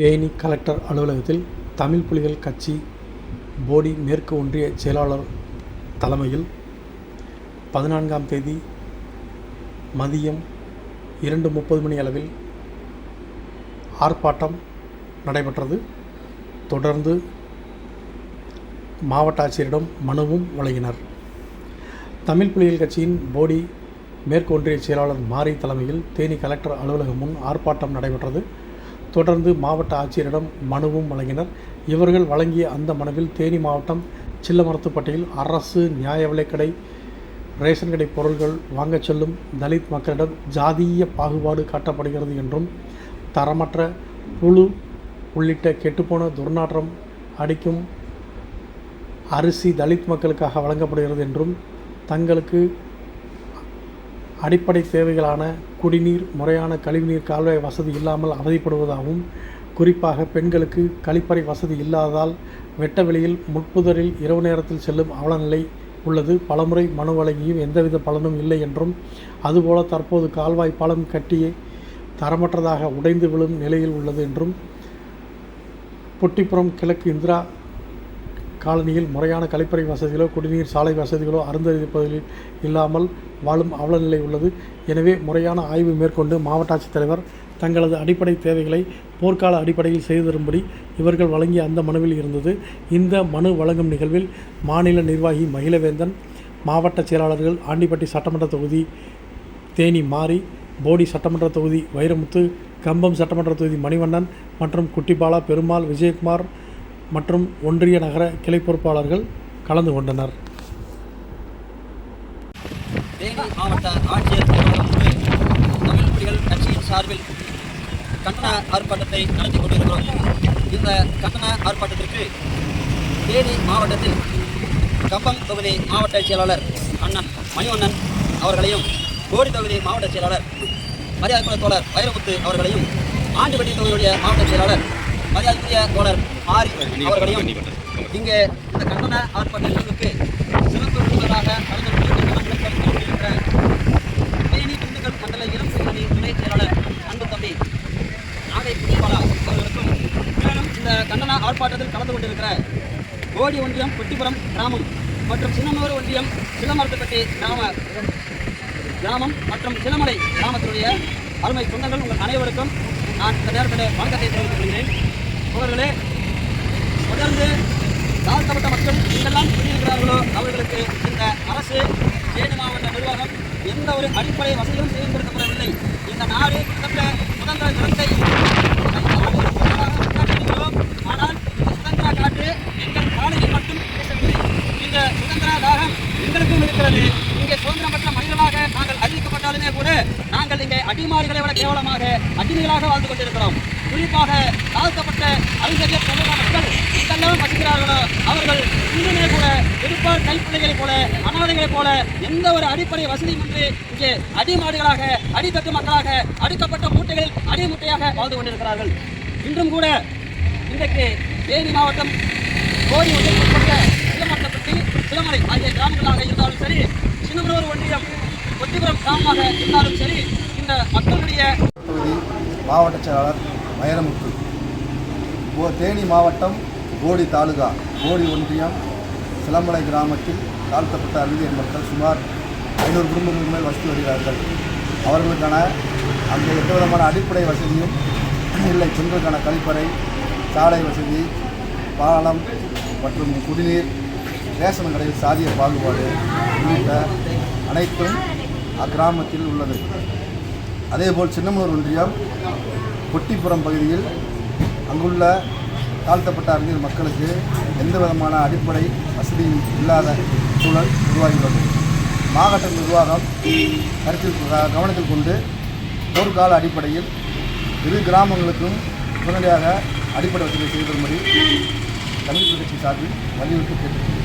Theni collector அலுவலகத்தில் தமிழ் புலிகள் கட்சி போடி மேற்கு ஒன்றிய செயலாளர் தலைமையில் பதினான்காம் தேதி மதியம் இரண்டு முப்பது மணி அளவில் ஆர்ப்பாட்டம் நடைபெற்றது. தொடர்ந்து மாவட்ட ஆட்சியரிடம் மனுவும் வழங்கினர். தமிழ் புலிகள் கட்சியின் போடி மேற்கு ஒன்றிய செயலாளர் மாரி தலைமையில் தேனி கலெக்டர் அலுவலகம் முன் ஆர்ப்பாட்டம் நடைபெற்றது. தொடர்ந்து மாவட்ட ஆட்சியரிடம் மனுவும் வழங்கினர். இவர்கள் வழங்கிய அந்த மனுவில் தேனி மாவட்டம் சில்லமரத்துப்பட்டியில் அரசு நியாய விலைக்கடை ரேஷன் கடை பொருட்கள் வாங்கச் செல்லும் தலித் மக்களிடம் ஜாதிய பாகுபாடு காட்டப்படுகிறது என்றும் தரமற்ற புழு உள்ளிட்ட கெட்டுப்போன துர்நாற்றம் அடிக்கும் அரிசி தலித் மக்களுக்காக வழங்கப்படுகிறது என்றும் தங்களுக்கு அடிப்படை தேவைகளான குடிநீர் முறையான கழிவுநீர் கால்வாய் வசதி இல்லாமல் அவதிப்படுவதாகவும் குறிப்பாக பெண்களுக்கு கழிப்பறை வசதி இல்லாததால் வெட்ட வெளியில் முட்புதரில் இரவு நேரத்தில் செல்லும் அவலநிலை உள்ளது. பலமுறை மனு வழங்கியும் எந்தவித பலனும் இல்லை என்றும் அதுபோல தற்போது கால்வாய் பாலம் கட்டியே தரமற்றதாக உடைந்து விழும் நிலையில் உள்ளது என்றும் பொட்டிப்புறம் கிழக்கு இந்திரா காலனியில் முறையான கழிப்பறை வசதிகளோ குடிநீர் சாலை வசதிகளோ அருந்ததிப்பதில் இல்லாமல் வாழும் அவலநிலை உள்ளது. எனவே முறையான ஆய்வு மேற்கொண்டு மாவட்ட ஆட்சித்தலைவர் தங்களது அடிப்படை தேவைகளை போர்க்கால அடிப்படையில் செய்து தரும்படி இவர்கள் வழங்கிய அந்த மனுவில் இருந்தது. இந்த மனு வழங்கும் நிகழ்வில் மாநில நிர்வாகி மகிழவேந்தன் மாவட்ட செயலாளர்கள் ஆண்டிப்பட்டி சட்டமன்ற தொகுதி தேனி மாரி போடி சட்டமன்ற தொகுதி வைரமுத்து கம்பம் சட்டமன்ற தொகுதி மணிவண்ணன் மற்றும் குட்டிபாலா பெருமாள் விஜயகுமார் மற்றும் ஒன்றிய நகர கிளை பொறுப்பாளர்கள் கலந்து கொண்டனர். தேனி மாவட்ட ஆட்சியர் அலுவலகம் தமிழ் குடிகள் கட்சியின் சார்பில் கண்டன ஆர்ப்பாட்டத்தை நடத்தி கொண்டிருக்கிறோம். இந்த கண்டன ஆர்ப்பாட்டத்திற்கு தேனி மாவட்டத்தில் கம்பம் தொகுதி மாவட்ட செயலாளர் அண்ணன் மணிவண்ணன் அவர்களையும் கோடி தொகுதி மாவட்ட செயலாளர் மரியாதைக்குரிய தோழர் வைரமுத்து அவர்களையும் ஆண்டுபட்டி தொகுதியுடைய மாவட்ட செயலாளர் மரியாதைக்குரிய தோழர் ஆரி அவர்களையும் இங்கே இந்த கண்டன ஆர்ப்பாட்டங்களுக்கு சிறப்பு விருந்தினராக கலந்து கொண்டிருக்கிற தேனி திண்டுக்கல் மண்டல இளம் சிறுமணி துணை செயலாளர் அன்பு தம்பி நாகை குடிபாலா அவர்களுக்கும் இந்த கண்டன ஆர்ப்பாட்டத்தில் கலந்து கொண்டிருக்கிற கோடி ஒன்றியம் கொட்டிப்புறம் கிராமம் மற்றும் சின்னமூர் ஒன்றியம் சிலமரத்துப்பட்டி கிராம கிராமம் மற்றும் சிலமலை கிராமத்தினுடைய அருமை சொந்தங்கள் உங்கள் அனைவருக்கும் நான் இந்த நேரத்தில் வணக்கத்தை தெரிவித்துக் கொள்கிறேன் அவர்களே தொடர்ந்து தாழ்த்தப்பட்ட மக்கள் எங்கெல்லாம் குடியிருக்கிறார்களோ அவர்களுக்கு இந்த அரசு தேனி மாவட்ட நிர்வாகம் எந்த ஒரு அடிப்படை வசதியும் செயல்படுத்தப்படவில்லை இந்த நாடு கிட்டத்தட்ட சுதந்திர தினத்தை ஆனால் இந்த சுதந்திர காற்று எங்கள் காலையில் மட்டும் பேசவில்லை இந்த சுதந்திர தாகம் எங்களுக்கும் இருக்கிறது. இங்கே சுதந்திரம் பெற்ற மனிதர்களாக நாங்கள் அறிவிக்கப்பட்டாலுமே கூட நாங்கள் இங்கே அடிமாறுகளை விட கேவலமாக அடிமைகளாக வாழ்ந்து கொண்டிருக்கிறோம். குறிப்பாக தாழ்த்தப்பட்ட அறிஞர் சமூக மக்கள் எங்கெல்லாம் வசிக்கிறார்களோ அவர்கள் இன்னுமே கூட இருப்பார் கைப்பிள்ளைகளைப் போல அதே போல எந்த ஒரு அடிப்படை வசதியும் இன்றி இங்கே அடிமாடுகளாக அடித்தட்டு மக்களாக அடுக்கப்பட்ட மூட்டைகளில் அடிமுட்டையாக வாழ்ந்து கொண்டிருக்கிறார்கள். இன்றும் கூட இன்றைக்கு தேனி மாவட்டம் கோடி ஒன்றியப்பட்ட சிலமட்டப்பட்டி சிலமலை ஆகிய கிராமங்களாக இருந்தாலும் சரி சின்னமனூர் ஒன்றியம் ஒட்டிபுரம் கிராமமாக இருந்தாலும் சரி இந்த மக்களுடைய மாவட்ட செயலாளர் வைரமுத்து தேனி மாவட்டம் கோடி தாலுகா கோடி ஒன்றியம் சிலம்பலை கிராமத்தில் தாழ்த்தப்பட்ட அறிவியல் மக்கள் சுமார் ஐநூறு குடும்பங்களுக்கு மேல் வசித்து வருகிறார்கள். அவர்களுக்கான அந்த எந்த விதமான அடிப்படை வசதியும் இல்லை. பெண்களுக்கான கழிப்பறை சாலை வசதி பாலம் மற்றும் குடிநீர் ரேஷன் கடையில் சாதிய பாகுபாடு உள்ளிட்ட அனைத்தும் அக்கிராமத்தில் உள்ளது. அதேபோல் சின்னமனூர் ஒன்றியம் கொட்டிப்புறம் பகுதியில் அங்குள்ள தாழ்த்தப்பட்ட அறிஞர் மக்களுக்கு எந்த விதமான அடிப்படை வசதியும் இல்லாத சூழல் உருவாகியுள்ளது. மாவட்ட நிர்வாகம் கருத்தில் கவனத்தில் கொண்டு போர்க்கால அடிப்படையில் இரு கிராமங்களுக்கும் உடனடியாக அடிப்படை வசதி செய்து வரும்படி தமிழ் கட்சி சார்பில் வலியுறுத்தி கேட்டுக்கொள்கிறேன்.